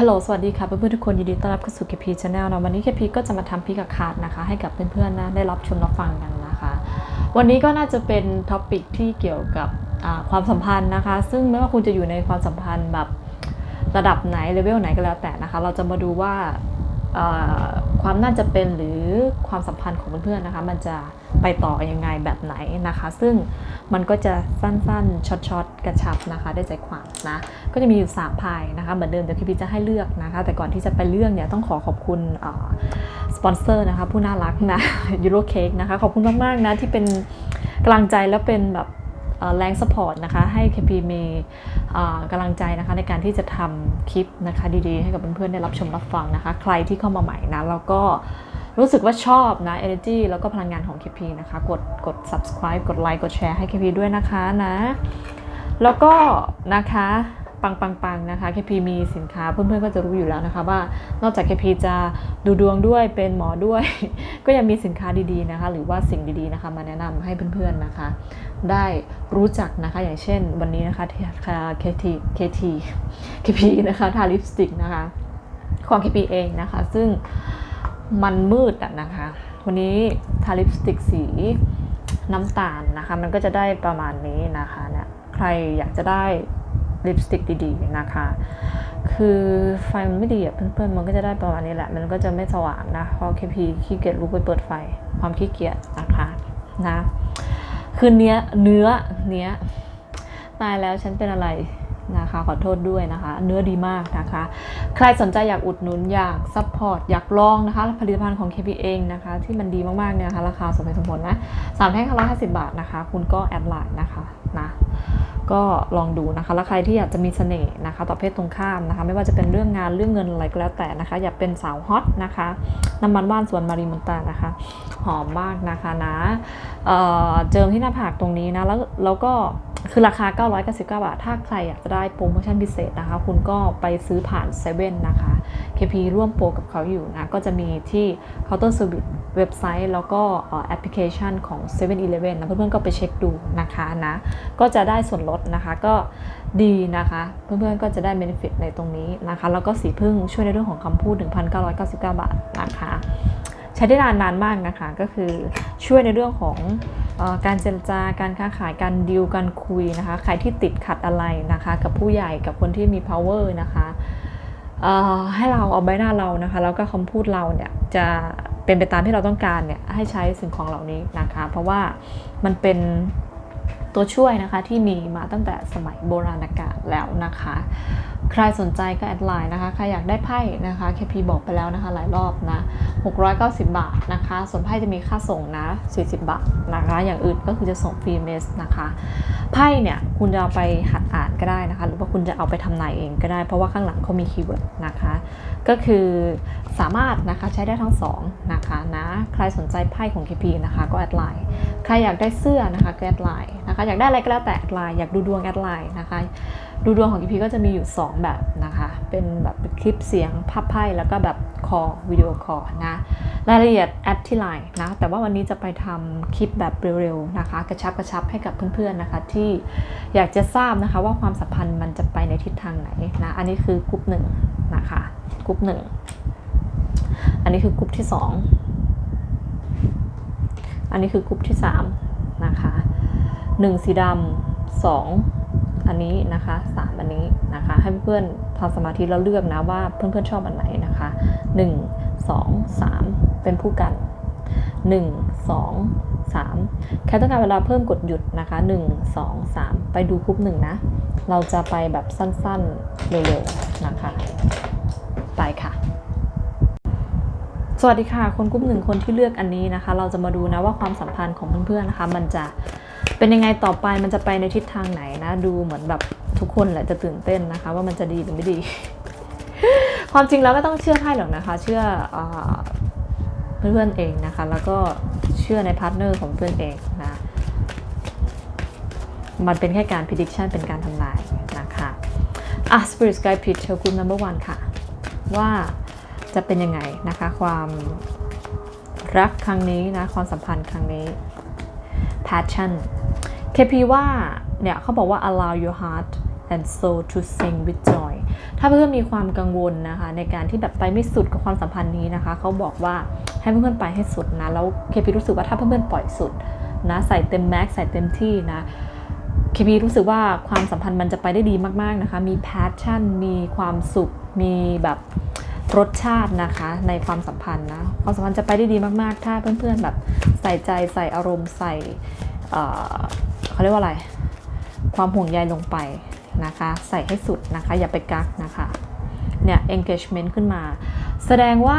ฮัลโหล สวัสดีค่ะเพื่อนๆทุกคนยินดีต้อนรับเข้าสู่ KP Channel นะวันนี้ KP ก็จะมาทำพิกกับขาดนะคะ ให้กับเพื่อนๆนะได้รับชมรับฟังกันนะคะ วันนี้ก็น่าจะเป็นท็อปิกที่เกี่ยวกับความสัมพันธ์นะคะ ซึ่งไม่ว่าคุณจะอยู่ในความสัมพันธ์แบบระดับไหนเลเวลไหนก็แล้วแต่นะคะ เราจะมาดูว่าความน่าจะเป็นหรือความสัมพันธ์ของเพื่อนๆนะคะ มันจะ ไปต่อยังไงแบบไหนนะคะ ซึ่งมันก็จะสั้นๆช็อตๆกระชับนะคะได้ใจความนะก็จะมีอยู่3พายนะคะเหมือนเดิมเดี๋ยวพี่พีจะให้เลือกนะคะ แต่ก่อนที่จะไปเลือกเนี่ยต้องขอขอบคุณสปอนเซอร์นะคะผู้น่ารักนะยูโรเค้กนะคะขอบคุณมากๆนะที่เป็นกำลังใจและเป็นแบบแรงสปอร์ตนะคะ ให้ KP มีกำลังใจนะคะในการที่จะทำคลิปนะคะดีๆ ให้กับเพื่อนๆได้รับชมรับฟังนะคะ ใครที่เข้ามาใหม่นะแล้วก็ รู้สึกว่าชอบนะ energy แล้วก็พลังงานของ KP นะคะ กดกด subscribe กดไลค์กดแชร์ให้ KP ด้วยนะคะนะ แล้วก็นะคะปังปังปังนะคะ KP มีสินค้าเพื่อนๆก็จะรู้อยู่แล้วนะคะ ว่านอกจาก KP จะดูดวงด้วยเป็นหมอด้วย ก็ยังมีสินค้าดีๆนะคะ หรือว่าสิ่งดีๆนะคะมาแนะนำให้เพื่อนๆนะคะ ได้รู้จักนะคะอย่างเช่นวันนี้นะคะที่ KT KT KP นะคะทาลิปสติกนะคะของ KP เองนะคะ ซึ่ง มันมืดอะนะคะ วันนี้ทาลิปสติกสีน้ำตาลนะคะ มันก็จะได้ประมาณนี้นะคะเนี่ยใครอยากจะได้ลิปสติกดีๆนะคะ คือไฟมันไม่ดีอะเพื่อนๆ มันก็จะได้ประมาณนี้แหละ มันก็จะไม่สว่างนะ เพราะ KP ขี้เกียจลุกไปเปิดไฟ ความขี้เกียจนะคะนะ คือเนื้อเนื้อเนื้อตายแล้วฉันเป็นอะไร นะคะขอโทษด้วยนะคะ เนื้อดีมากนะคะ ใครสนใจอยากอุดหนุนอยากซัพพอร์ตอยากลองนะคะ ผลิตภัณฑ์ของ KP เองนะคะ ที่มันดีมากๆเนี่ยนะคะราคาสมเหตุสมผลนะสามแท่งร้อยห้าสิบบาทนะคะ คุณก็แอดไลน์นะคะ นะก็ลองดูนะคะ แล้วใครที่อยากจะมีเสน่ห์นะคะ ต่อเพศตรงข้ามนะคะ ไม่ว่าจะเป็นเรื่องงานเรื่องเงินอะไรก็แล้วแต่นะคะ อยากเป็นสาวฮอตนะคะ น้ำมันว่านสวนมารีมอนตานะคะ หอมมากนะคะนะเอ่อเจิมที่หน้าผากตรงนี้นะ แล้วแล้วก็คือราคา 999 บาท ถ้าใครอยากจะได้โปรโมชั่นพิเศษนะคะ คุณก็ไปซื้อผ่านเซเว่นนะคะ KP ร่วมโปรกับเขาอยู่นะ ก็จะมีที่เคาน์เตอร์เซอร์วิสเว็บไซต์ แล้วก็แอปพลิเคชันของ7 e เ e ่ e นะ เพื่อนๆก็ไปเช็คดูนะคะนะก็จะได้ส่วนลดนะคะก็ดีนะคะ เพื่อนๆก็จะได้เบนฟิตในตรงนี้นะคะ แล้วก็สีพึ่งช่วยในเรื่องของคำพูด 1,999 บาทนะคะใช้ได้นานนานมากนะคะก็คือช่วยในเรื่องของออการเจรจาการค้าขายการดีลการคุยนะคะ ใครที่ติดขัดอะไรนะคะ กับผู้ใหญ่กับคนที่มี power นะคะให้เราเอาใบหน้าเรานะคะ แล้วก็คำพูดเราเนี่ยจะเป็นไปตามที่เราต้องการเนี่ยให้ใช้สิ่งของเหล่านี้นะคะ เพราะว่ามันเป็น ตัวช่วยนะคะที่มีมาตั้งแต่สมัยโบราณกาลแล้วนะคะ ใครสนใจก็แอดไลน์นะคะ ใครอยากได้ไพ่นะคะ KP บอกไปแล้วนะคะหลายรอบนะ 690 บาทนะคะ ส่วนไพ่จะมีค่าส่งนะ 40 บาทนะคะ อย่างอื่นก็คือจะส่งฟรีเมสนะคะ ไพ่เนี่ยคุณจะเอาไปหัดอ่านก็ได้นะคะ หรือว่าคุณจะเอาไปทำนายเองก็ได้ เพราะว่าข้างหลังเขามีคีย์เวิร์ดนะคะ ก็คือสามารถนะคะใช้ได้ทั้งสองนะคะนะ ใครสนใจไพ่ของ KP นะคะก็แอดไลน์ ใครอยากได้เสื้อนะคะก็แอดไลน์ นะคะ อยากได้อะไรก็แล้วแต่แอดไลน์อยากดูดวงแอดไลน์นะคะ ดูดวงของ KP ก็จะมีอยู่ 2 แบบนะคะ เป็นแบบคลิปเสียงภาพไพ่แล้วก็แบบคอวิดีโอคอนะรายละเอียดแอดที่ไลน์นะ แต่ว่าวันนี้จะไปทำคลิปแบบเร็วๆนะคะ กระชับกระชับให้กับเพื่อนๆนะคะ ที่อยากจะทราบนะคะว่าความสัมพันธ์มันจะไปในทิศทางไหนนะอันนี้คือกลุ่มหนึ่งนะคะกลุ่มหนึ่งอันนี้คือกลุ่มที่สองอันนี้คือกลุ่มที่สามนะคะ หนึ่งสีดำสองอันนี้นะคะสามอันนี้นะคะ ให้เพื่อนๆทำสมาธิแล้วเลือกนะว่าเพื่อนๆชอบอันไหนนะคะหนึ่งสองสามเป็นผู้กันหนึ่งสองสามใครต้องการเวลาเพิ่มกดหยุดนะคะหนึ่งสองสามไปดูกลุ่หนึ่งนะ เราจะไปแบบสั้นๆ เร็วๆ นะคะ ไปค่ะ สวัสดีค่ะ คนกลุ่มหนึ่งคนที่เลือกอันนี้นะคะ เราจะมาดูนะว่าความสัมพันธ์ของเพื่อนๆ นะคะ มันจะ เป็นยังไงต่อไปมันจะไปในทิศทางไหนนะ ดูเหมือนแบบทุกคนแหละจะตื่นเต้นนะคะ ว่ามันจะดีหรือไม่ดี ความจริงแล้วไม่ต้องเชื่อให้หรอกนะคะ เชื่อเอเพื่อนๆเองนะคะ แล้วก็เชื่อในพาร์ทเนอร์ของเพื่อนเองนะมันเป็นแค่การ prediction เป็นการทำนายนะคะอะ Spirit Sky Pitch เชลคุณ number one ค่ะ ว่าจะเป็นยังไงนะคะ ความรักครั้งนี้นะ ความสัมพันธ์ครั้งนี้ passion KP ว่าเนี่ยเขาบอกว่า allow your heart and soul to sing with joy ถ้าเพื่อนมีความกังวลนะคะ ในการที่แบบไปไม่สุดกับความสัมพันธ์นี้นะคะ เขาบอกว่าให้เพื่อนๆไปให้สุดนะ แล้วเคพีรู้สึกว่าถ้าเพื่อนๆปล่อยสุดนะใส่เต็มแม็กใส่เต็มที่นะเคพีรู้สึกว่าความสัมพันธ์มันจะไปได้ดีมากๆนะคะ มีแพชชั่น มีความสุข มีแบบรสชาตินะคะในความสัมพันธ์นะ ความสัมพันธ์จะไปได้ดีมากๆ ถ้าเพื่อนๆแบบใส่ใจใส่อารมณ์ใส่ เขาเรียกว่าอะไร ความห่วงใยลงไปนะคะ ใส่ให้สุดนะคะ อย่าไปกักนะคะ เนี่ย engagement ขึ้นมา แสดงว่า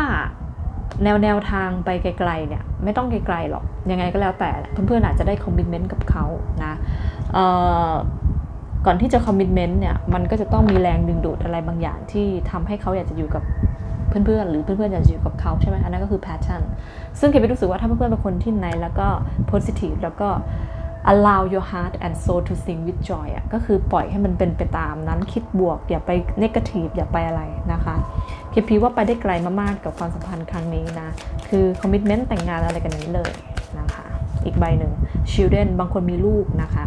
แนวแนวทางไปไกลๆเนี่ย ไม่ต้องไกลๆหรอก ยังไงก็แล้วแต่เพื่อนๆอาจจะได้ commitment กับเขานะก่อนที่จะ commitment เนี่ย มันก็จะต้องมีแรงดึงดูดอะไรบางอย่างที่ทำให้เขาอยากจะอยู่กับเพื่อนๆ หรือเพื่อนๆ อยากจะอยู่กับเขาใช่ไหมอันนั้นก็คือ passion ซึ่งเคไปรู้สึกว่าถ้าเพื่อนๆเป็นคนที่ในแล้วก็ positive แล้วก็ allow your heart and soul to sing with joy อะก็คือปล่อยให้มันเป็นไปตามนั้นคิดบวก อย่าไป negative อย่าไปอะไรนะคะเคพีว่าไปได้ไกลมากๆกับความสัมพันธ์ครั้งนี้นะ คือ commitment แต่งงานอะไรกันนี้เลยนะคะ อีกใบหนึ่ง children บางคนมีลูกนะคะ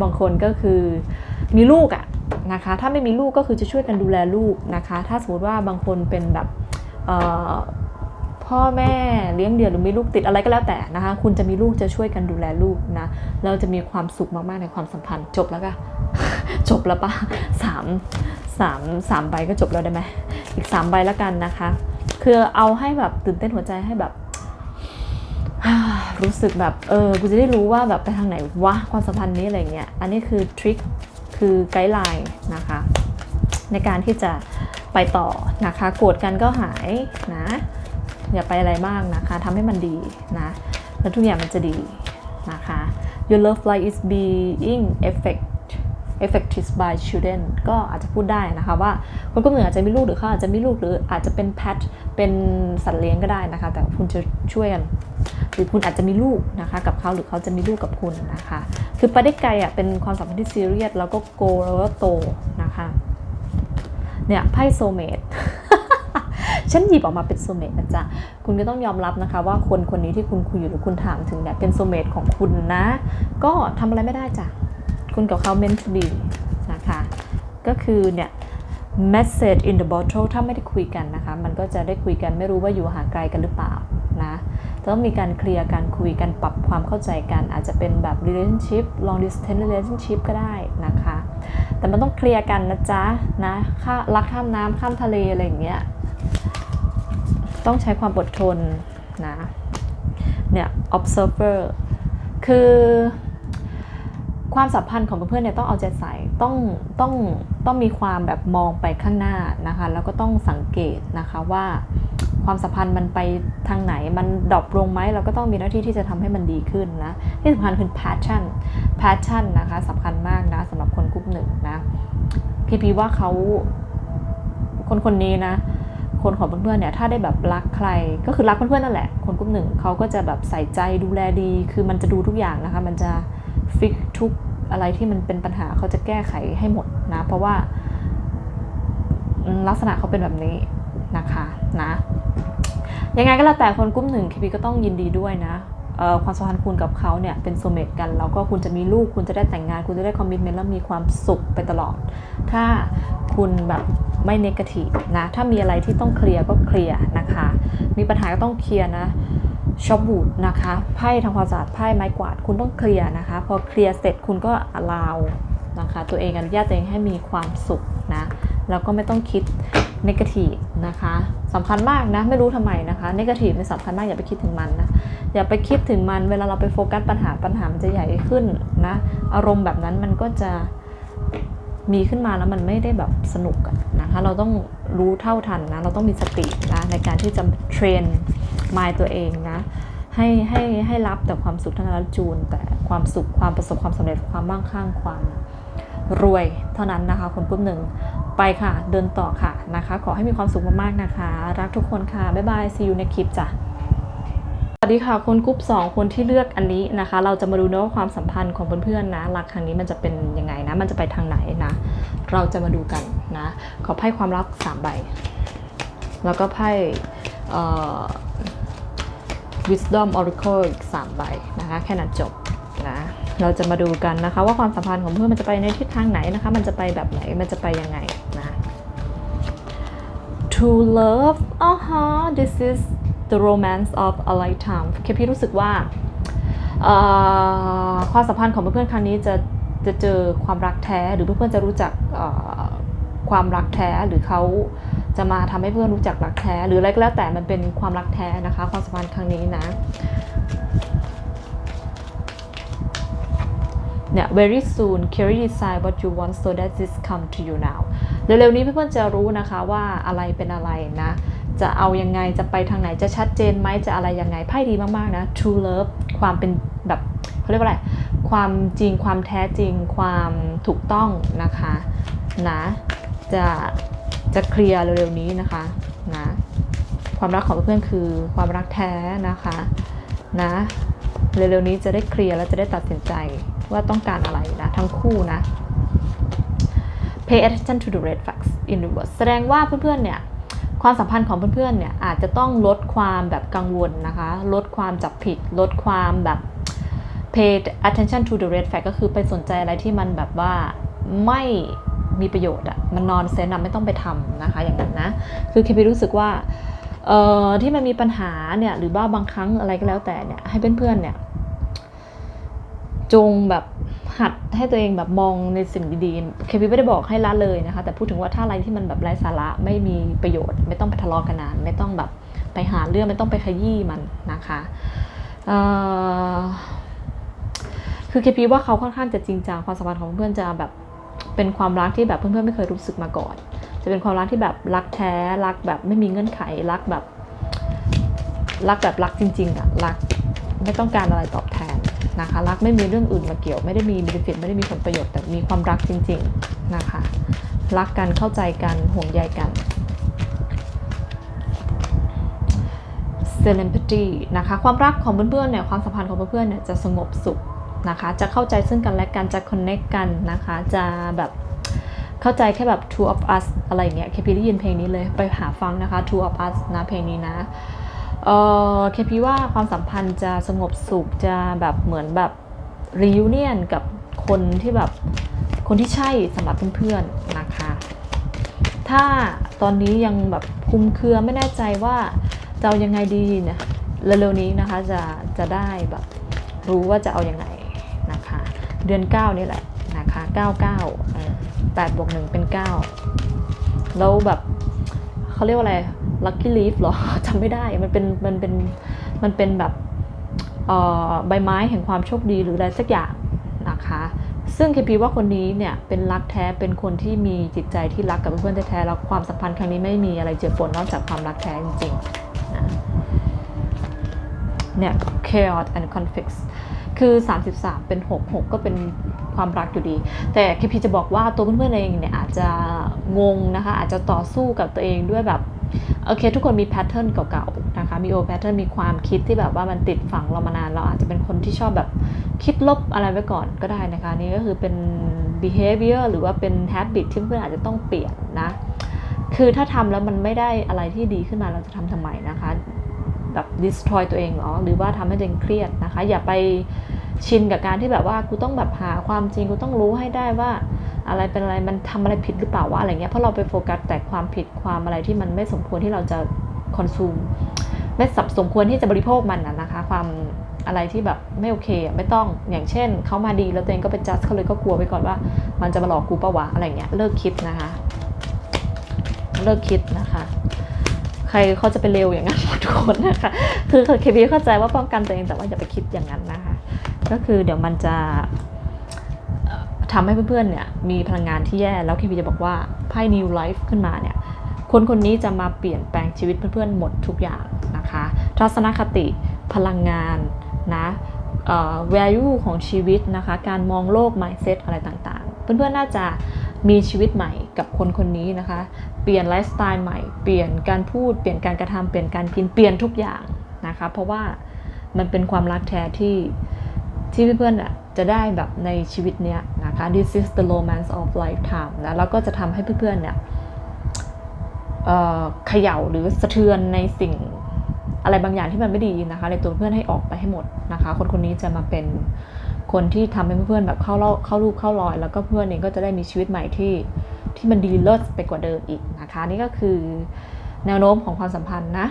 บางคนก็คือมีลูกอะนะคะ ถ้าไม่มีลูกก็คือจะช่วยกันดูแลลูกนะคะ ถ้าสมมติว่าบางคนเป็นแบบ พ่อแม่เลี้ยงเดี่ยวหรือมีลูกติดอะไรก็แล้วแต่นะคะ คุณจะมีลูกจะช่วยกันดูแลลูกนะ เราจะมีความสุขมากๆในความสัมพันธ์จบแล้วก็จบแล้วปะสามสามสามใบก็จบแล้วได้ไหมอีกสามใบแล้วกันนะคะ คือเอาให้แบบตื่นเต้นหัวใจให้แบบรู้สึกแบบเออกูจะได้รู้ว่าแบบไปทางไหนวะความสัมพันธ์นี้อะไรเงี้ยอันนี้คือทริคคือไกด์ไลน์นะคะในการที่จะไปต่อนะคะโกรธกันก็หายนะ อย่าไปอะไรมากนะคะทำให้มันดีนะ แล้วทุกอย่างมันจะดีนะคะ Your love life is being effect affected by children ก็อาจจะพูดได้นะคะว่าคนกลุ่มหนึ่งอาจจะมีลูกหรือเขาอาจจะมีลูกหรืออาจจะเป็นแพทเป็นสัตว์เลี้ยงก็ได้นะคะ แต่คุณจะช่วยกันหรือคุณอาจจะมีลูกนะคะ กับเขาหรือเขาจะมีลูกกับคุณนะคะ คือไปได้ไกลอะเป็นความสัมพันธ์ที่ซีเรียสแล้วก็โกแล้วก็โตนะคะเนี่ยไพ่โซเมด ฉันหยิบออกมาเป็นโซเมตนะจ๊ะคุณก็ต้องยอมรับนะคะ ว่าคนคนนี้ที่คุณคุยอยู่หรือคุณถามถึงเนี่ยเป็นโซเมตของคุณนะ ก็ทำอะไรไม่ได้จ้ะคุณกับเขา meant to be นะคะ ก็คือเนี่ย message in the bottle ถ้าไม่ได้คุยกันนะคะ มันก็จะได้คุยกันไม่รู้ว่าอยู่ห่างไกลกันหรือเปล่านะต้องมีการเคลียร์การคุยกันปรับความเข้าใจกัน อาจจะเป็นแบบ relationship long distance relationship ก็ได้นะคะ แต่มันต้องเคลียร์กันนะจ๊ะนะข้ารักข้ามน้ำข้ามทะเลอะไรอย่างเงี้ย ต้องใช้ความอดทนนะเนี่ย observer คือความสัมพันธ์ของเพื่อนๆเนี่ยต้องเอาใจใส่ต้องต้องต้องมีความแบบมองไปข้างหน้านะคะแล้วก็ต้องสังเกตนะคะว่าความสัมพันธ์มันไปทางไหนมันดรอปลงไหมเราก็ต้องมีหน้าที่ที่จะทำให้มันดีขึ้นนะที่สำคัญคือ passion passion นะคะสำคัญมากนะสำหรับคนกลุ่มหนึ่งนะพี่พีว่าเขาคนคนนี้นะ คนของเพื่อนๆเนี่ยถ้าได้แบบรักใครก็คือรักเพื่อนๆนั่นแหละ คนกลุ่มหนึ่งเขาก็จะแบบใส่ใจดูแลดี คือมันจะดูทุกอย่างนะคะ มันจะฟิกทุกอะไรที่มันเป็นปัญหาเขาจะแก้ไขให้หมดนะ เพราะว่าลักษณะเขาเป็นแบบนี้นะคะนะยังไงก็แล้วแต่คนกลุ่มหนึ่งคีพีก็ต้องยินดีด้วยนะ ความสัมพันธ์คุณกับเขาเนี่ยเป็นโซเมตกัน แล้วก็คุณจะมีลูกคุณจะได้แต่งงาน คุณจะได้คอมมิชเมนต์แล้วมีความสุขไปตลอด ถ้าคุณแบบไม่เนกาทีฟนะถ้ามีอะไรที่ต้องเคลียร์ก็เคลียร์นะคะ มีปัญหาก็ต้องเคลียร์นะชอบบูดนะคะไพ่ทำความสะอาดไพ่ไม้กวาดคุณต้องเคลียร์นะคะ พอเคลียร์เสร็จคุณก็ลาวนะคะ ตัวเองอนุญาตตัวเองให้มีความสุขนะแล้วก็ไม่ต้องคิดเนกาทีฟนะคะ สำคัญมากนะ ไม่รู้ทำไมนะคะเนกาทีฟเป็นสำคัญมากอย่าไปคิดถึงมันนะอย่าไปคิดถึงมันเวลาเราไปโฟกัสปัญหาปัญหามันจะใหญ่ขึ้นนะอารมณ์แบบนั้นมันก็จะมีขึ้นมาแล้วมันไม่ได้แบบสนุกนะคะเราต้องรู้เท่าทันนะเราต้องมีสตินะในการที่จะเทรนมายตัวเองนะให้ให้ให้รับแต่ความสุขทั้งนั้นแล้วจูน แต่ความสุขความประสบความสำเร็จความมั่งคั่งความ รวยเท่านั้นนะคะคนกลุ่มหนึ่งไปค่ะ เดินต่อค่ะนะคะ ขอให้มีความสุขมากๆนะคะ รักทุกคนค่ะ บ๊ายบาย see you ในคลิปจ้ะสวัสดีค่ะคนกรุ๊ป2คนที่เลือกอันนี้นะคะ เราจะมาดูนะว่าความสัมพันธ์ของเพื่อนๆนะรักครั้งนี้มันจะเป็นยังไงนะ มันจะไปทางไหนนะ เราจะมาดูกันนะ ขอไพ่ความรัก3ใบแล้วก็ไพ่เอ่อ wisdom oracle อีก3ใบนะคะ แค่นั้นจบนะ เราจะมาดูกันนะคะ ว่าความสัมพันธ์ของเพื่อนมันจะไปในทิศทางไหนนะคะ มันจะไปแบบไหนมันจะไปยังไงนะ true love อ่าฮะ this is the romance of a lifetime เคพี่รู้สึกว่าความสัมพันธ์ของเพื่อนๆครั้งนี้จะจะเจอความรักแท้หรือเพื่อนๆจะรู้จักความรักแท้หรือเขาจะมาทำให้เพื่อนรู้จักรักแท้หรืออะไรก็แล้วแต่มันเป็นความรักแท้นะคะ ความสัมพันธ์ครั้งนี้นะ เนี่ย very soon Carry decide what you want so that this come to you now เร็วๆนี้เพื่อนๆจะรู้นะคะว่าอะไรเป็นอะไรนะ จะเอายังไงจะไปทางไหนจะชัดเจนไหมจะอะไรยังไงไพ่ดีมากๆนะ true love ความเป็นแบบเขาเรียกว่าอะไร ความจริงความแท้จริงความถูกต้องนะคะนะจะจะเคลียร์เร็วๆนี้นะคะนะความรักของเพื่อนคือความรักแท้นะคะนะเร็วๆนี้จะได้เคลียร์แล้วจะได้ตัดสินใจ ว่าต้องการอะไรนะ ทั้งคู่นะ pay attention to the red flags in reverse แสดงว่าเพื่อนๆ เนี่ย ความสัมพันธ์ของเพื่อนๆ เนี่ย อาจจะต้องลดความแบบกังวลนะคะ ลดความจับผิด ลดความแบบ pay attention to the red flag ก็คือไปสนใจอะไรที่มันแบบว่าไม่มีประโยชน์อะมันนอนเซนอะไม่ต้องไปทำนะคะ อย่างนั้นนะ คือเคพีรู้สึกว่า เอ่อ ที่มันมีปัญหาเนี่ย หรือว่าบางครั้งอะไรก็แล้วแต่เนี่ย ให้เพื่อนๆ เนี่ย จงแบบหัดให้ตัวเองแบบมองในสิ่งดีๆเคพีไม่ได้บอกให้ละเลยนะคะ แต่พูดถึงว่าถ้าอะไรที่มันแบบไร้สาระไม่มีประโยชน์ ไม่ต้องไปทะเลาะกันนาน ไม่ต้องแบบไปหาเรื่องไม่ต้องไปขยี้มันนะคะคือเคพีว่าเขาค่อนข้างจะจริงจังความสัมพันธ์ของเพื่อนจะแบบเป็นความรักที่แบบเพื่อนๆไม่เคยรู้สึกมาก่อน จะเป็นความรักที่แบบรักแท้รักแบบไม่มีเงื่อนไขรักแบบ รักแบบรักจริงๆอะรักไม่ต้องการอะไรตอบแทน นะคะรักไม่มีเรื่องอื่นมาเกี่ยว ไม่ได้มีบ e ฟิตไม่ได้มีผลประโยชน์แต่มีความรักจริงๆนะคะรักกันเข้าใจกันห่วงใยกันเซเลน p ตีนะคะความรักของเพื่อนๆเนี่ยความสัมพันธ์ของเพื่อนๆเนี่ยจะสงบสุขนะคะจะเข้าใจซึ่งกันและกันจะ connect กันนะคะจะแบบเข้าใจแค่แบบ two of us อะไรเงี้ยเคพีได้ยินเพลงนี้เลยไปหาฟังนะคะ two of us นะเพลงนี้นะ เออเคพีว่าความสัมพันธ์จะสงบสุขจะแบบเหมือนแบบ reunion กับคนที่แบบคนที่ใช่สำหรับเพื่อนๆนะคะ ถ้าตอนนี้ยังแบบคุมเครือไม่แน่ใจว่าจะเอายังไงดีเนี่ยเร็วๆนี้นะคะจะจะได้แบบรู้ว่าจะเอาอยัางไงนะคะ เดือน 9 นี่แหละนะคะ99เออ8บวก1เป็น 9 แล้วแบบเขาเรียกว่าอะไร lucky leaf เหรอจำไม่ได้มันเป็นมันเป็นมันเป็นแบบใบไม้แห่งความโชคดีหรืออะไรสักอย่างนะคะ ซึ่งเคพีว่าคนนี้เนี่ยเป็นรักแท้เป็นคนที่มีจิตใจที่รักกับเพื่อนแท้ๆแล้วความสัมพันธ์ครั้งนี้ไม่มีอะไรเจือปนนอกจากความรักแท้จริงๆนะเนี่ย chaos and conflicts คือ 33 เป็น 6 6 ก็เป็นความรักอยู่ดี แต่เคพีจะบอกว่าตัวเพื่อนๆเองเนี่ยอาจจะงงนะคะ อาจจะต่อสู้กับตัวเองด้วยแบบ โอเค ทุกคนมีแพทเทิร์นเก่าๆนะคะมีโอแพทเทิร์นมีความคิดที่แบบว่ามันติดฝังเรามานานเราอาจจะเป็นคนที่ชอบแบบคิดลบอะไรไว้ก่อนก็ได้นะคะนี่ก็คือเป็น behavior หรือว่าเป็น habit ที่เพื่อนอาจจะต้องเปลี่ยนนะ คือถ้าทำแล้วมันไม่ได้อะไรที่ดีขึ้นมาเราจะทำทำไมนะคะแบบ destroy ตัวเองหรอหรือว่าทำให้ตัวเองเครียดนะคะ อย่าไป ชินกับการที่แบบว่ากูต้องแบบหาความจริงกูต้องรู้ให้ได้ว่า อะไรเป็นอะไรมันทำอะไรผิดหรือเปล่าว่าอะไรเงี้ยเพราะเราไปโฟกัสแต่ความผิดความอะไรที่มันไม่สมควรที่เราจะคอนซูมไม่สับสมควรที่จะบริโภคมันนะนะคะ ความอะไรที่แบบไม่โอเคไม่ต้องอย่างเช่นเขามาดีแล้วตัวเองก็ไปจัดเขาเลยก็กลัวไปก่อนว่า มันจะมาหลอกกูปะวะอะไรเงี้ยเลิกคิดนะคะ เลิกคิดนะคะใครเขาจะไปเร็วอย่างนั้นทุกคนนะคะ คือเคพีเข้าใจว่าป้องกันตัวเองแต่ว่าอย่าไปคิดอย่างนั้นนะ ก็คือเดี๋ยวมันจะเอ่อทำให้เพื่อนๆเนี่ยมีพลังงานที่แย่ แล้วเคพีจะบอกว่าไพ่ New Life ขึ้นมาเนี่ยคนคนนี้จะมาเปลี่ยนแปลงชีวิตเพื่อนๆหมดทุกอย่างนะคะ ทัศนคติพลังงานนะเอ่อ value ของชีวิตนะคะ การมองโลก mindset อะไรต่างๆ เพื่อนๆน่าจะมีชีวิตใหม่กับคนคนนี้นะคะ เปลี่ยนไลฟ์สไตล์ใหม่ เปลี่ยนการพูด เปลี่ยนการกระทำเปลี่ยนการกิน เปลี่ยนทุกอย่างนะคะ เพราะว่ามันเป็นความรักแท้ที่ ที่เพื่อนๆอะจะได้แบบในชีวิตเนี้ยนะคะ this is the romance of lifetime นะแล้วก็จะทำให้เพื่อนๆเนี่ยเอ่อขย่าหรือสะเทือนในสิ่งอะไรบางอย่างที่มันไม่ดีนะคะ ในตัวเพื่อนให้ออกไปให้หมดนะคะ คนคนนี้จะมาเป็นคนที่ทำให้เพื่อนๆแบบเข้าเล่าเข้ารูปเข้ารอย แล้วก็เพื่อนเองก็จะได้มีชีวิตใหม่ที่ที่มันดีเลิศไปกว่าเดิมอีกนะคะ นี่ก็คือแนวโน้มของความสัมพันธ์นะ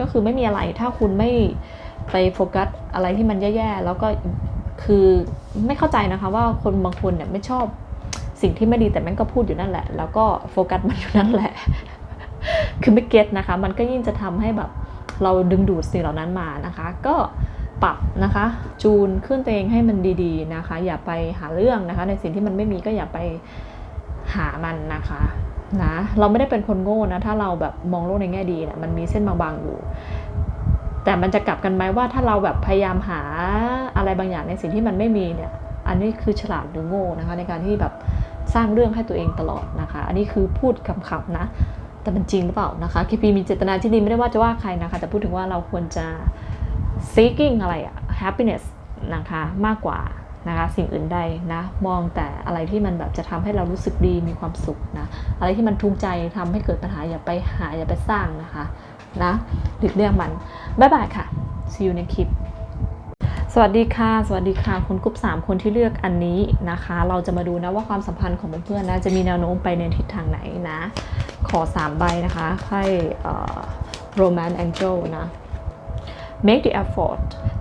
ก็คือไม่มีอะไรถ้าคุณไม่ไปโฟกัสอะไรที่มันแย่ๆแล้วก็ คือไม่เข้าใจนะคะว่าคนบางคนเนี่ยไม่ชอบสิ่งที่ไม่ดีแต่แม่งก็พูดอยู่นั่นแหละ แล้วก็โฟกัสมันอยู่นั่นแหละ คือไม่เก็ตนะคะ มันก็ยิ่งจะทำให้แบบเราดึงดูดสิ่งเหล่านั้นมานะคะ ก็ปรับนะคะ จูนขึ้นตัวเองให้มันดีๆนะคะ อย่าไปหาเรื่องนะคะ ในสิ่งที่มันไม่มีก็อย่าไปหามันนะคะนะเราไม่ได้เป็นคนโง่นะถ้าเราแบบมองโลกในแง่ดีเนี่ยมันมีเส้นบางๆอยู่ แต่มันจะกลับกันไหมว่าถ้าเราแบบพยายามหาอะไรบางอย่างในสิ่งที่มันไม่มีเนี่ย อันนี้คือฉลาดหรือโง่นะคะ ในการที่แบบสร้างเรื่องให้ตัวเองตลอดนะคะ อันนี้คือพูดคำๆนะ แต่มันจริงหรือเปล่านะคะคีพีมีเจตนาที่ดีไม่ได้ว่าจะว่าใครนะคะ แต่พูดถึงว่าเราควรจะ seeking อะไรอะ happiness นะคะมากกว่านะคะสิ่งอื่นใดนะมองแต่อะไรที่มันแบบจะทำให้เรารู้สึกดีมีความสุขนะอะไรที่มันทุกข์ใจทำให้เกิดปัญหาอย่าไปหาอย่าไปสร้างนะคะ นะหลีกเลี่ยงมัน บ๊ายบายค่ะ see you ในคลิปสวัสดีค่ะ สวัสดีค่ะคุณกรุ๊ป3คนที่เลือกอันนี้นะคะ เราจะมาดูนะว่าความสัมพันธ์ของเพื่อนๆนะจะมีแนวโน้มไปในทิศทางไหนนะ ขอ 3 ใบนะคะไพ่ romance angel นะ make the effort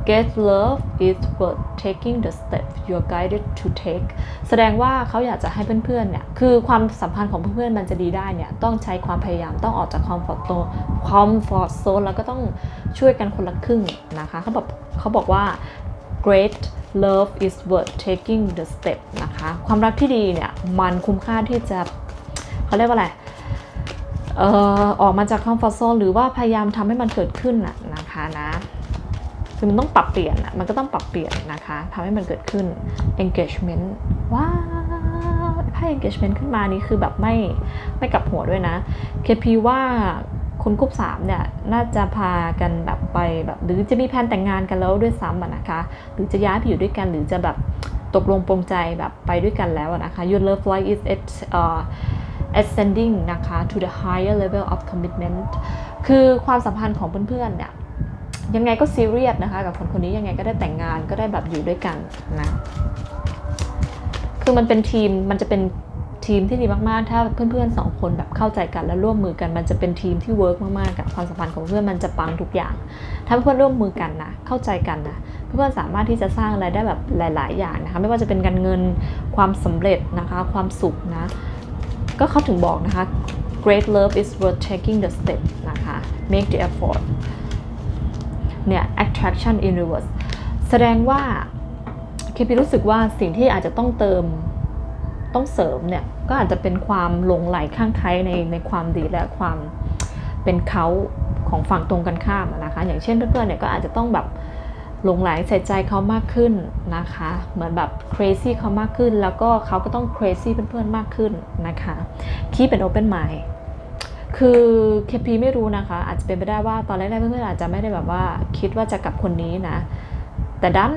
get love is worth taking the step you're guided to take แสดงว่าเขาอยากจะให้เพื่อนๆเนี่ย คือความสัมพันธ์ของเพื่อนๆมันจะดีได้เนี่ย ต้องใช้ความพยายาม ต้องออกจากความฟอร์ตโตความฟอร์ตโซนแล้วก็ต้องช่วยกันคนละครึ่งนะคะ เขาบอกเขาบอกว่า great love is worth taking the step นะคะ ความรักที่ดีเนี่ย มันคุ้มค่าที่จะเขาเรียกว่าอะไรเอ่อออกมาจากคอมฟอร์ z โซนหรือว่าพยายามทำให้มันเกิดขึ้นน่ะนะคะนะ คือมันต้องปรับเปลี่ยนอะมันก็ต้องปรับเปลี่ยนนะคะทำให้มันเกิดขึ้น engagement ว้าวถ้า engagement ขึ้นมานี่คือแบบไม่ไม่กลับหัวด้วยนะ KP ว่าคุณกุ๊ปสามเนี่ยน่าจะพากันแบบไปแบบหรือจะมีแผนแต่งงานกันแล้วด้วยซ้ำนะคะ หรือจะย้ายไปอยู่ด้วยกันหรือจะแบบตกลงปรงใจแบบไปด้วยกันแล้วนะคะ Your love life is at uh, ascending นะคะ to the higher level of commitment คือความสัมพันธ์ของเพื่อนๆเนี่ย ยังไงก็ซีเรียสนะคะ กับคนคนนี้ยังไงก็ได้แต่งงานก็ได้แบบอยู่ด้วยกันนะคือมันเป็นทีมมันจะเป็นทีมที่ดีมากๆ ถ้าเพื่อนๆสองคนแบบเข้าใจกันและร่วมมือกัน มันจะเป็นทีมที่เวิร์กมากๆกับความสัมพันธ์ของเพื่อนมันจะปังทุกอย่าง ถ้าเพื่อนร่วมมือกันนะเข้าใจกันนะเพื่อนๆสามารถที่จะสร้างอะไรได้แบบหลาย ๆ อย่างนะคะ ไม่ว่าจะเป็นการเงินความสำเร็จนะคะ ความสุขนะ ก็เขาถึงบอกนะคะ great love is worth taking the step นะคะ make the effort เนี่ย attraction in reverse แสดงว่าเคพีรู้สึกว่าสิ่งที่อาจจะต้องเติมต้องเสริมเนี่ย ก็อาจจะเป็นความหลงไหลข้างใครในในความดีและความเป็นเขาของฝั่งตรงกันข้ามนะคะ อย่างเช่นเพื่อนๆเนี่ยก็อาจจะต้องแบบหลงไหลใส่ใจเขามากขึ้นนะคะ เหมือนแบบ crazy เขามากขึ้น แล้วก็เขาก็ต้อง crazy เพื่อนๆมากขึ้นนะคะ keep an open mind คือเคพีไม่รู้นะคะ อาจจะเป็นไปได้ว่าตอนแรกๆเพื่อนๆอาจจะไม่ได้แบบว่าคิดว่าจะกับคนนี้นะ แต่ด้าน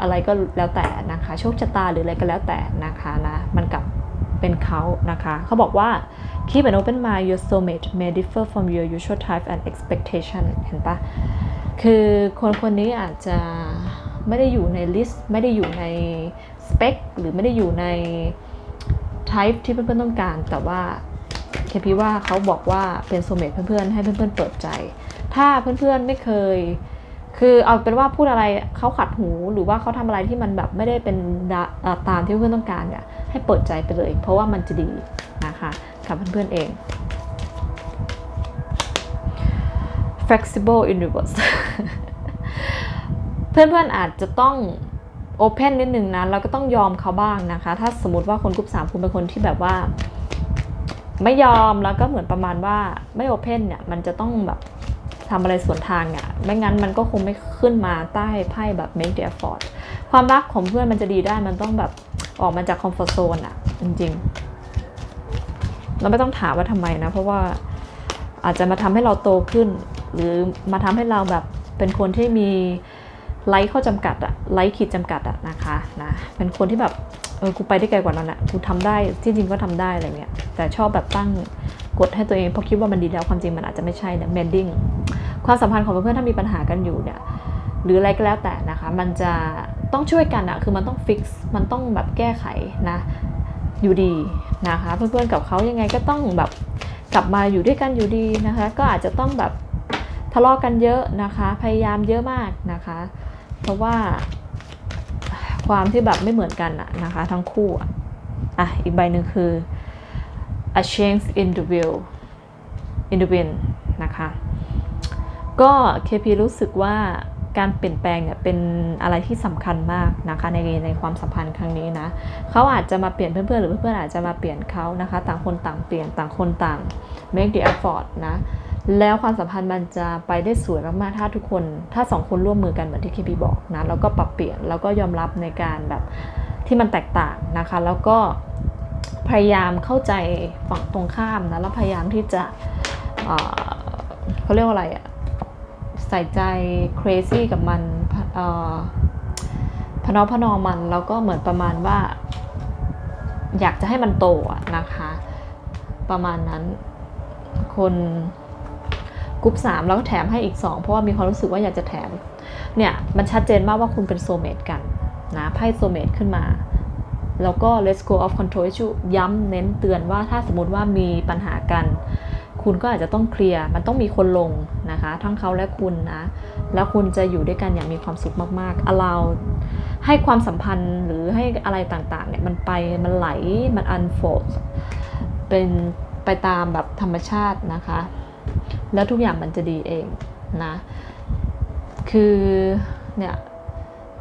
อะไรก็แล้วแต่นะคะ โชคชะตาหรืออะไรก็แล้วแต่นะคะนะมันกับเป็นเขานะคะ เขาบอกว่า keep an open mind your soulmate may differ from your usual type and expectation เห็นปะคือคนคนนี้อาจจะไม่ได้อยู่ในลิสต์ไม่ได้อยู่ในสเปคหรือไม่ได้อยู่ใน type ที่เพื่อนๆต้องการแต่ว่า เคพีว่าเขาบอกว่าเป็นโซเมตเพื่อนๆ ให้เพื่อนๆ เปิดใจ ถ้าเพื่อนๆ ไม่เคย คือเอาเป็นว่าพูดอะไรเขาขัดหูหรือว่าเขาทำอะไรที่มันแบบไม่ได้เป็นตามที่เพื่อนต้องการเนี่ยให้เปิดใจไปเลย เพราะว่ามันจะดีนะคะกับเพื่อนๆเอง flexible in reverse เพื่อนๆอาจจะต้อง open นิดนึงนะแล้วก็ต้องยอมเขาบ้างนะคะ ถ้าสมมติว่าคนกลุ่มสามคุณเป็นคนที่แบบว่า ไม่ยอมแล้วก็เหมือนประมาณว่าไม่โอเพนเนี่ยมันจะต้องแบบทำอะไรส่วนทางเนี่ยไม่งั้นมันก็คงไม่ขึ้นมาใต้ไพ่แบบ make the effort ความรักของเพื่อนมันจะดีได้มันต้องแบบออกมาจากคอมฟอร์ z โซนอะ จริงๆ เราไม่ต้องถามว่าทำไมนะ เพราะว่าอาจจะมาทำให้เราโตขึ้น หรือมาทำให้เราแบบเป็นคนที่มีไลค์ข้อจำกัดอะไลค์ขีดจำกัดอะนะคะนะเป็นคนที่แบบ ออกูไปได้ไกลกว่านั้นอะกูทำได้ที่จริงก็ทำได้อะไรเงี้ยแต่ชอบแบบตั้งกฎให้ตัวเองเพราะคิดว่ามันดีแล้วความจริงมันอาจจะไม่ใช่เนี่ย mending ความสัมพันธ์ของเพื่อนๆถ้ามีปัญหากันอยู่เนี่ยหรืออะไรก็แล้วแต่นะคะ มันจะต้องช่วยกันอะคือมันต้อง fix มันต้องแบบแก้ไขนะอยู่ดีนะคะ เพื่อนๆกับเขายังไงก็ต้องแบบกลับมาอยู่ด้วยกันอยู่ดีนะคะ ก็อาจจะต้องแบบทะเลาะกันเยอะนะคะ พยายามเยอะมากนะคะ เพราะว่า ความที่แบบไม่เหมือนกันอะนะคะ ทั้งคู่อะอะอีกใบหนึ่งคือ a change in the will in the wind นะคะ ก็ KP รู้สึกว่าการเปลี่ยนแปลงเนี่ยเป็นอะไรที่สำคัญมากนะคะในในความสัมพันธ์ครั้งนี้นะเขาอาจจะมาเปลี่ยนเพื่อนๆหรือเพื่อนๆอาจจะมาเปลี่ยนเขานะคะ ต่างคนต่างเปลี่ยนต่างคนต่าง make the effort นะ แล้วความสัมพันธ์มันจะไปได้สวยมากๆ ถ้าทุกคน ถ้าสองคนร่วมมือกันเหมือนที่ KP บอกนะ แล้วก็ปรับเปลี่ยน แล้วก็ยอมรับในการแบบที่มันแตกต่างนะคะ แล้วก็พยายามเข้าใจฝั่งตรงข้ามนะ แล้วพยายามที่จะเเขาเรียกว่าอะไรอะใส่ใจ crazy กับมันพนอพนอมัน แล้วก็เหมือนประมาณว่า อยากจะให้มันโตนะคะ ประมาณนั้นคน กรุ๊ปสามแล้วก็แถมให้อีกสองเพราะว่ามีความรู้สึกว่าอยากจะแถม เนี่ยมันชัดเจนมากว่าคุณเป็นโซเมตกันนะไพ่โซเมตขึ้นมา แล้วก็ let's go of control issue ย้ำเน้นเตือนว่าถ้าสมมติว่ามีปัญหากัน คุณก็อาจจะต้องเคลียร์มันต้องมีคนลงนะคะ ทั้งเขาและคุณนะ แล้วคุณจะอยู่ด้วยกันอย่างมีความสุขมากๆ allow ให้ความสัมพันธ์หรือให้อะไรต่างๆเนี่ยมันไปมันไหลมัน unfold เป็นไปตามแบบธรรมชาตินะคะ แล้วทุกอย่างมันจะดีเองนะ คือเนี่ย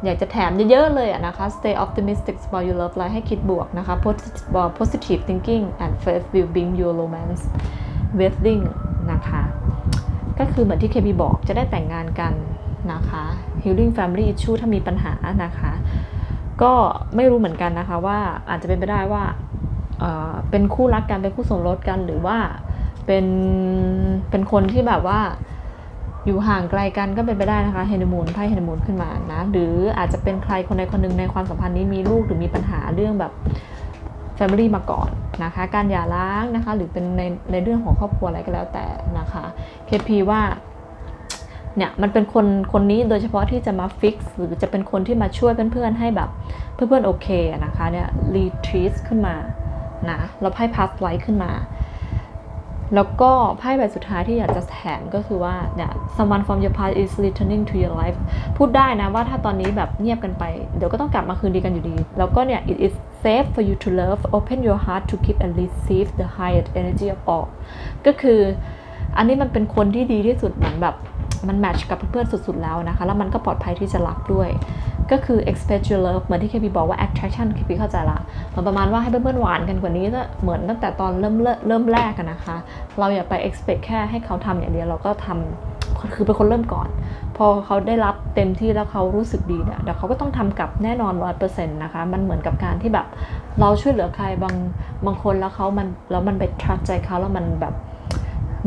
อยากจะแถมเยอะๆเลยนะคะ stay optimistic about your love life ให้คิดบวกนะคะ Positive thinking and faith will bring your romance wedding นะคะ ก็คือเหมือนที่เคบีบอกจะได้แต่งงานกันนะคะ healing family issue ถ้ามีปัญหานะคะ ก็ไม่รู้เหมือนกันนะคะว่าอาจจะเป็นไปได้ว่าเเป็นคู่รักกันเป็นคู่สมรสกันหรือว่า เป็นเป็นคนที่แบบว่าอยู่ห่างไกลกันก็เป็นไปได้นะคะเฮนมูนไพ่เฮนมูนขึ้นมานะหรืออาจจะเป็นใครคนใดคนหนึ่งในความสัมพันธ์นี้มีลูกหรือมีปัญหาเรื่องแบบ Family มาก่อนนะคะ การหย่าร้างนะคะ หรือเป็นในในเรื่องของครอบครัวอะไรก็แล้วแต่นะคะเคพีว่าเนี่ยมันเป็นคนคนนี้โดยเฉพาะที่จะมาฟิกซ์หรือจะเป็นคนที่มาช่วยเพื่อนๆให้แบบเพื่อนๆโอเคนะคะเนี่ยรีทรีสขึ้นมานะแล้วไพ่พาสไลท์ขึ้นมา แล้วก็ไพ่ใบสุดท้ายที่อยากจะแถมก็คือว่าเนี่ย someone from your past is returning to your life พูดได้นะว่าถ้าตอนนี้แบบเงียบกันไป เดี๋ยวก็ต้องกลับมาคืนดีกันอยู่ดี แล้วก็เนี่ย it is safe for you to love open your heart to keep and receive the highest energy of all ก็คืออันนี้มันเป็นคนที่ดีที่สุดเหมือนแบบ มันแมทช์กับเพื่อนๆสุด ๆ แล้วนะคะ แล้วมันก็ปลอดภัยที่จะรับด้วย ก็คือ expect your love เหมือนที่เคพีบอกว่า attraction เคพีเข้าใจละเหมือนประมาณว่าให้เพื่อนๆหวานกันกว่านี้นะเหมือนตั้งแต่ตอนเริ่มเริ่มแรกกันนะคะ เราอย่าไป expect แค่ให้เขาทำอย่างเดียวเราก็ทำคือเป็นคนเริ่มก่อน พอเขาได้รับเต็มที่แล้วเขารู้สึกดีเนี่ยเดี๋ยวเขาก็ต้องทำกลับแน่นอนร้อยเปอร์เซ็นต์นะคะ มันเหมือนกับการที่แบบเราช่วยเหลือใครบางบางคนแล้วเขามันแล้วมันไป trust ใจเขาแล้วมันแบบ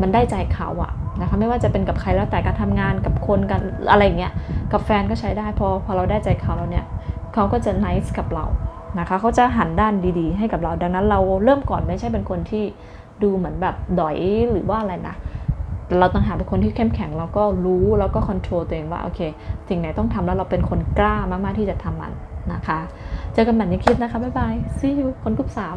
มันได้ใจเขาอะ นะคะไม่ว่าจะเป็นกับใครแล้วแต่การทำงานกับคนกันอะไรเงี้ยกับแฟนก็ใช้ได้พอพอเราได้ใจเขาแล้วเนี่ยเขาก็จะ nice กับเรานะคะเขาจะหันด้านดีๆ ให้กับเราดังนั้นเราเริ่มก่อนไม่ใช่เป็นคนที่ดูเหมือนแบบดอยหรือว่าอะไรนะเราต้องหาเป็นคนที่เข้มแข็งแล้วก็รู้แล้วก็ control ตัวเองว่าโอเค สิ่งไหนต้องทำแล้วเราเป็นคนกล้ามากๆที่จะทำมันนะคะ เจอกันใหม่ในคลิปนะคะ บ๊ายบาย see you คนกลุ่มสาม